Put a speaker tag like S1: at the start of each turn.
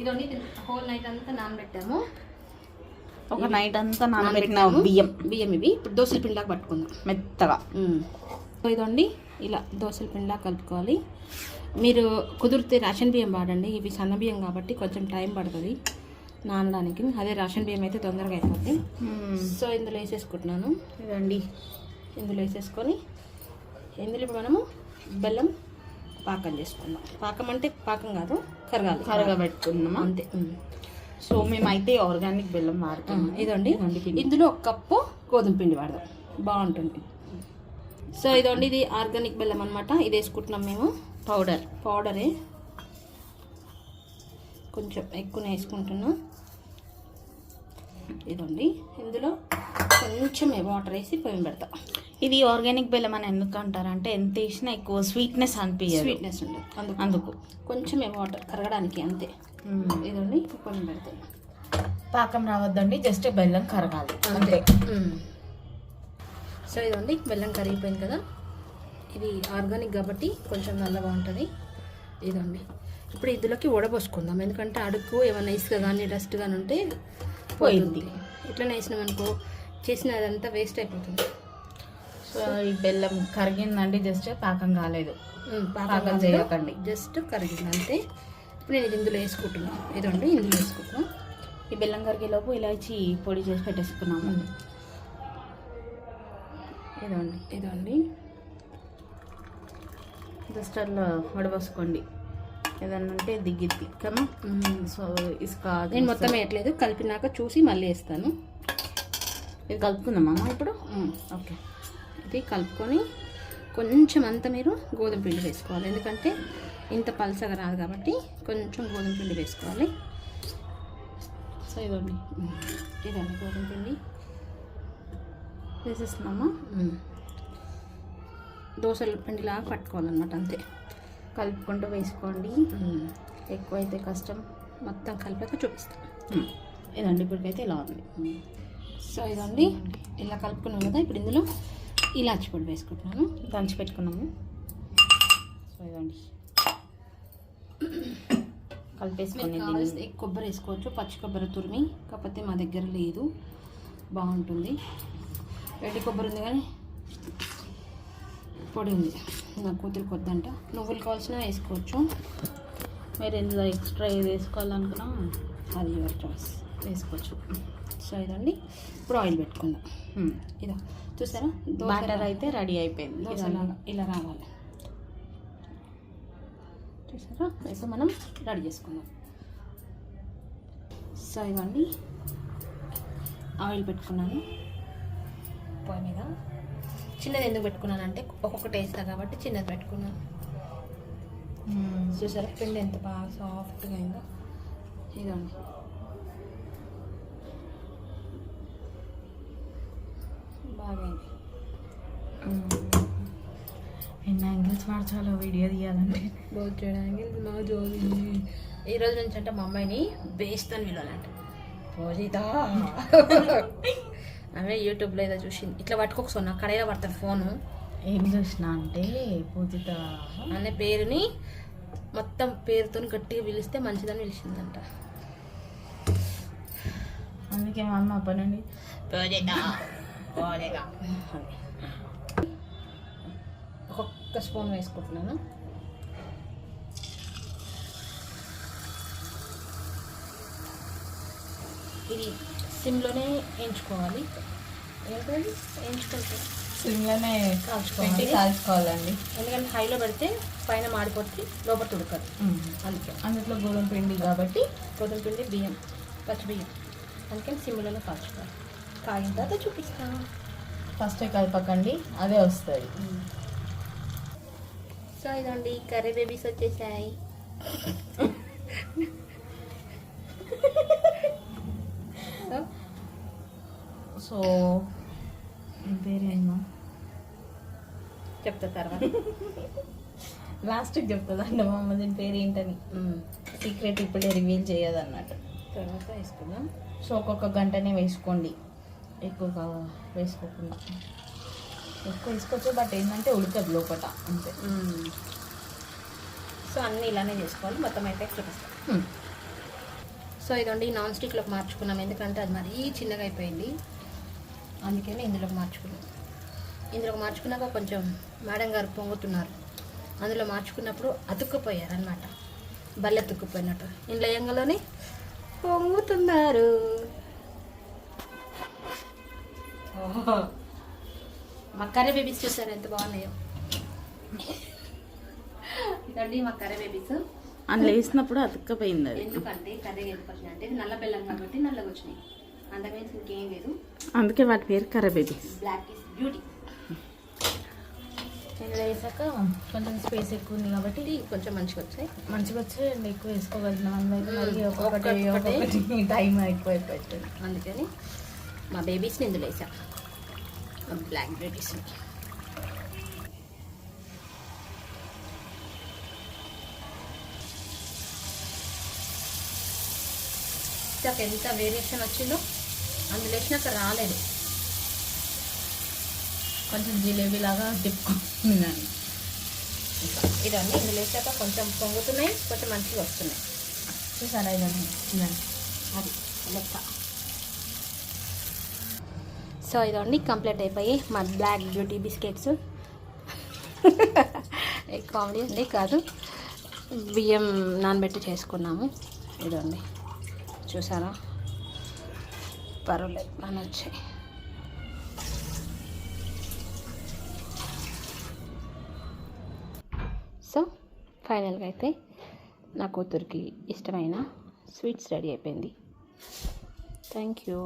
S1: ఇదండి whole night అంతా నానబెట్టాము.
S2: ఒక నైట్ అంతా నానబెట్టిన. బియ్యం.
S1: బియ్యం ఇవి. ఇప్పుడు దోశల పిండిలాగా పట్టుకుందాం.
S2: మెత్తగా.
S1: సో ఇదండి ఇలా దోశల పిండిలా కలుపుకోవాలి. మీరు కుదిరితే రేషన్ బియ్యం వాడండి. ఇవి సన్న బియ్యం కాబట్టి కొంచెం టైం పడుతుంది నానడానికి. అదే రేషన్ బియ్యం అయితే తొందరగా అయిపోద్ది. సో ఇందులో వేసేసుకుంటున్నాను.
S2: ఇదండి.
S1: ఇందులో వేసేసుకొని ఇందులో ఇప్పుడు మనము బెల్లం పాకం చేసుకుందాం పాకం అంటే పాకం కాదు కరగాలి.
S2: కరగబెట్టుకున్నామా
S1: అంతే.
S2: సో మేమైతే ఆర్గానిక్ బెల్లం
S1: ఆ,
S2: వాడుతాం
S1: ఇదండి. ఇందులో ఒక కప్పు గోధుమ పిండి వాడదాం. బాగుంటుంది. సో ఇదండి ఇది ఆర్గానిక్ బెల్లం అనమాట ఇది వేసుకుంటున్నాం మేము.
S2: పౌడర్.
S1: పౌడరే. కొంచెం ఎక్కువ వేసుకుంటున్నాం. ఇదండి. ఇందులో కొంచెం వాటర్ వేసి పొయ్యి పెడతాం.
S2: ఇది ఆర్గానిక్ బెల్లం అని ఎందుకు అంటారు అంటే ఎంత వేసినా ఎక్కువ స్వీట్నెస్ అనిపించదు
S1: స్వీట్నెస్ ఉండదు అందుకు
S2: అందుకు.
S1: కొంచెం వాటర్ కరగడానికి అంతే. ఇదండి పొయ్యి పెడతాం.
S2: పాకం రావద్దండి జస్ట్ బెల్లం కరగాలి.
S1: అంతే. సో ఇదండి బెల్లం కరిగిపోయింది కదా. ఇది ఆర్గానిక్ కాబట్టి కొంచెం నల్లగా ఉంటుంది. ఇదండి. ఇప్పుడు ఇందులోకి వడబోసుకుందాం. ఎందుకంటే అడుగు ఏమైనా ఇసుక కానీ డస్ట్ కానీ ఉంటే
S2: పోయింది.
S1: ఇట్లనే వేసినాం అనుకో చేసిన అదంతా వేస్ట్ అయిపోతుంది.
S2: ఈ బెల్లం కరిగిందండి జస్ట్ పాకం కాలేదు. పాకం చేయకండి.
S1: జస్ట్ కరిగింది అంతే ఇప్పుడు నేను ఇది ఇందులో వేసుకుంటున్నాను. ఇదండి ఇందులో వేసుకుంటున్నాను
S2: ఈ బెల్లం కరిగేలోపు ఇలాచి పొడి చేసి పెట్టేసుకున్నాము.
S1: ఇదండి ఇదండి
S2: జస్ట్ అట్లా వడబోసుకోండి. ఏదన్నా ఉంటే దిగిద్ది కమా
S1: ఉమ్,
S2: సో ఇసుక
S1: నేను మొత్తం వేయట్లేదు. కలిపినాక చూసి మళ్ళీ వేస్తాను.
S2: ఇది కలుపుకుందామా ఇప్పుడు. ఓకే.
S1: ఇది కలుపుకొని కొంచెం అంత మీరు గోధుమ పిండి వేసుకోవాలి. ఎందుకంటే ఇంత పలసగా రాదు కాబట్టి కొంచెం గోధుమ పిండి వేసుకోవాలి.
S2: సో ఇదండి
S1: ఇదండి గోధుమ పిండి.
S2: వేసేస్తున్నామా
S1: దోశల పిండిలాగా పట్టుకోవాలన్నమాట అంతే.
S2: కలుపుకుంటూ వేసుకోండి. ఎక్కువైతే కష్టం.
S1: మొత్తం కలిపాక చూపిస్తాను
S2: ఇదండి ఇప్పటికైతే ఇలా ఉంది.
S1: సో ఇదండి. ఇలా కలుపుకున్నాం కదా ఇప్పుడు ఇందులో ఇలాచి పొడి వేసుకుంటున్నాను.
S2: దంచి పెట్టుకున్నాము. సో
S1: మీకు కావాల్సిన కొబ్బరి వేసుకోవచ్చు పచ్చి కొబ్బరి తురిమి కాకపోతే మా దగ్గర లేదు. బాగుంటుంది. ఎండి కొబ్బరి ఉంది కానీ పొడి ఉంది. నా కూతురికి వద్దంట. నువ్వులు కావాల్సిన వేసుకోవచ్చు.
S2: మీరు ఇందులో ఎక్స్ట్రా ఏది వేసుకోవాలనుకున్నా
S1: అది యువర్ చాయిస్
S2: వేసుకోవచ్చు.
S1: సో ఇదండి. ఇప్పుడు ఆయిల్ పెట్టుకుందాం. ఇదో చూసారా?
S2: బాటర్ అయితే రెడీ అయిపోయింది.
S1: దోశలాగా ఇలా రావాలి. చూసారా? ఇప్పుడు మనం రెడీ చేసుకుందాం. సో ఇవ్వండి. ఆయిల్ పెట్టుకున్నాను. పొయ్యి మీద. చిన్నది ఎందుకు పెట్టుకున్నానంటే ఒక్కొక్కటి వేస్తా కాబట్టి చిన్నది పెట్టుకున్నాను. చూసారా? పిండి ఎంత బాగా సాఫ్ట్గా అయిందో. ఇదండి.
S2: ఎన్ని యాంగిల్స్ మార్చాలో వీడియో తీయాలంటే.
S1: బోర్డ్ యాంగిల్స్ మా జోది ఈ రోజు నుంచి అంటే మా అమ్మాయిని బేస్తో పిలవాలంట. రోజీతా ఆమె యూట్యూబ్లో ఏదో చూసింది. ఇట్లా పట్టుకోకసోన్న కడైలో పడతాను ఫోను.
S2: ఏం చూసిన అంటే పూజిత.
S1: అనే పేరుని మొత్తం పేరుతో గట్టిగా పిలిస్తే మంచిదని పిలిచిందంట.
S2: అందుకే మా అమ్మ అప్పనండి పూజిత పూజిత
S1: ఒక్కొక్క స్పూన్ వేసుకుంటున్నాను ఇది సిమ్లోనే వేయించుకోవాలి ఏంటండి వేయించుకుంటే
S2: సిమ్లోనే
S1: కాల్చుకోవాలి.
S2: కాల్చుకోవాలండి
S1: ఎందుకంటే హైలో పెడితే పైన మాడిపోతే లోపల ఉడకదు అందుకే.
S2: అందులో గోధుమ పిండి కాబట్టి
S1: గోధుమ పిండి బియ్యం పచ్చి బియ్యం. అందుకని సిమ్లోనే కాల్చుకోవాలి. కాగిన తర్వాత చూపిస్తాను
S2: ఫస్ట్ కలపకండి అదే వస్తుంది.
S1: సో ఇదండి కర్రీ బేబీస్ వచ్చేసాయి. సో
S2: పేరేమో
S1: చెప్తా తర్వాత.
S2: లాస్ట్కి చెప్తుందండి మా అమ్మ దీని పేరు ఏంటని. సీక్రెట్ ఇప్పుడే రివీల్ చేయదు అన్నట్టు
S1: తర్వాత వేసుకుందాం.
S2: సో ఒక్కొక్క గంటనే వేసుకోండి. ఎక్కువగా వేసుకోకుండా ఎక్కువ వేసుకోవచ్చు బట్ ఏంటంటే ఉడకదు లోపల అంతే.
S1: సో అన్నీ ఇలానే చేసుకోవాలి. మొత్తం అయితే చూపిస్తాం. సో ఇదండి నాన్ స్టిక్లోకి మార్చుకున్నాం. ఎందుకంటే అది మరీ చిన్నగా అయిపోయింది. అందుకని ఇందులోకి మార్చుకున్నాం. ఇందులోకి మార్చుకున్నాక కొంచెం మేడం గారు పొంగుతున్నారు. అందులో మార్చుకున్నప్పుడు అతుక్కుపోయారు అనమాట బల్లె అతుక్కుపోయినట్టు. ఇంట్లో ఏంగలోనే పొంగుతున్నారు. ఓహో మా కర్రీ బేబీస్ చూసారు ఎంత బాగున్నాయో. ఇదండి మా కర్రీ బేబీస్.
S2: అందులో వేసినప్పుడు అతుక్కపోయింది అది.
S1: ఎందుకంటే కర్రీ ఎందుకు అంటే ఇది నల్ల బెల్లం కాబట్టి నల్లగా వచ్చినాయి. అంతకుమించి ఇంకేం లేదు.
S2: అందుకే వాటి పేరు కరబేబీ
S1: బ్లాక్ ఇస్ బ్యూటీ
S2: ఇందులో వేసాక కొంచెం స్పేస్ ఎక్కువ ఉంది కాబట్టి
S1: ఇది కొంచెం మంచిగా వచ్చాయి.
S2: మంచిగా వచ్చి అండ్ ఎక్కువ వేసుకోగలుగుతున్నాం ఒక్కొక్కటి.
S1: ఒక్కొక్కటి.
S2: టైం ఎక్కువ అయిపోతుంది
S1: అందుకని మా బేబీస్ని ఇందులో వేసాం. బ్లాక్ బేబీస్ని ఇందాక ఎంత వేరియేషన్ వచ్చిందో అందులో వేసినాక రాలేదు.
S2: కొంచెం జిలేబీ లాగా తిప్పుకుంటున్నాను.
S1: ఇదన్నీ ఇందులో వేసాక కొంచెం పొంగుతున్నాయి కొంచెం మంచిగా వస్తున్నాయి.
S2: చూసారా ఇదని ఇదని
S1: అది లెక్క. సో ఇదండి కంప్లీట్ అయిపోయి మా బ్లాక్ బ్యూటీ బిస్కెట్స్ కామెడీ అండి కాదు. బియ్యం నానబెట్టి చేసుకున్నాము. ఇదండి. చూసారా? పర్వాలేదు బాగా వచ్చాయి సో ఫైనల్గా అయితే నా కూతురికి ఇష్టమైన స్వీట్స్ రెడీ అయిపోయింది. Thank you